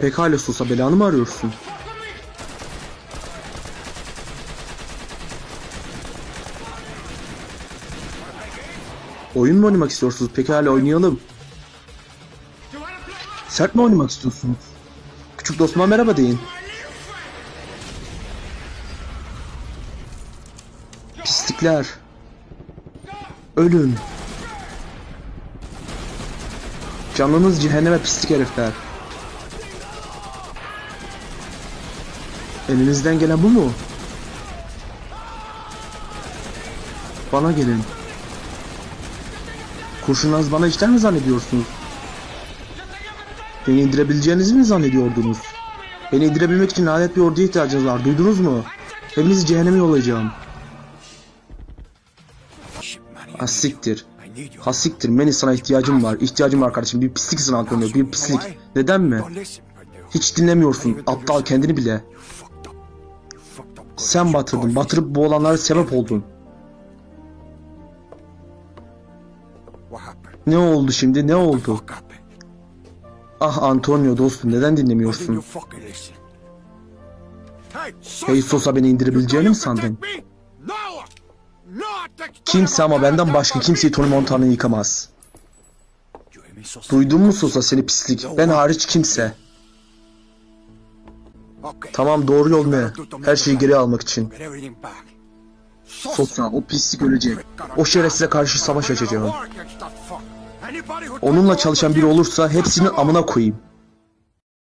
Pekala Sosa belanı mı arıyorsun? Oyun mu oynamak istiyorsunuz? Pekala oynayalım. Sert mi oynamak istiyorsunuz? Küçük dostuma merhaba deyin. Pislikler. Ölün. Canınız cehenneme pislik herifler. Elinizden gelen bu mu? Bana gelin. Kurşunlarınız bana işler mi zannediyorsunuz? Beni indirebileceğinizi mi zannediyordunuz? Beni indirebilmek için lanet bir orduya ihtiyacınız var. Duydunuz mu? Hepinizi cehenneme yollayacağım. Ha siktir. Ha siktir. Meni sana ihtiyacım var. İhtiyacım var kardeşim. Bir pisliksin Antonio. Bir pislik. Neden mi? Hiç dinlemiyorsun. Aptal kendini bile. Sen batırdın. Batırıp bu olanlara sebep oldun. Ne oldu şimdi? Ne oldu? Ah Antonio dostum neden dinlemiyorsun? Hey Sosa beni indirebileceğini mi sandın? Kimse ama benden başka kimseyi Tony Montana'yı yıkamaz. Duydun mu Sosa seni pislik? Ben hariç kimse. Tamam doğru yol ne? Her şeyi geri almak için. Sosa o pislik ölecek. O şerefsize karşı savaş açacağım. Onunla çalışan biri olursa hepsinin amına koyayım.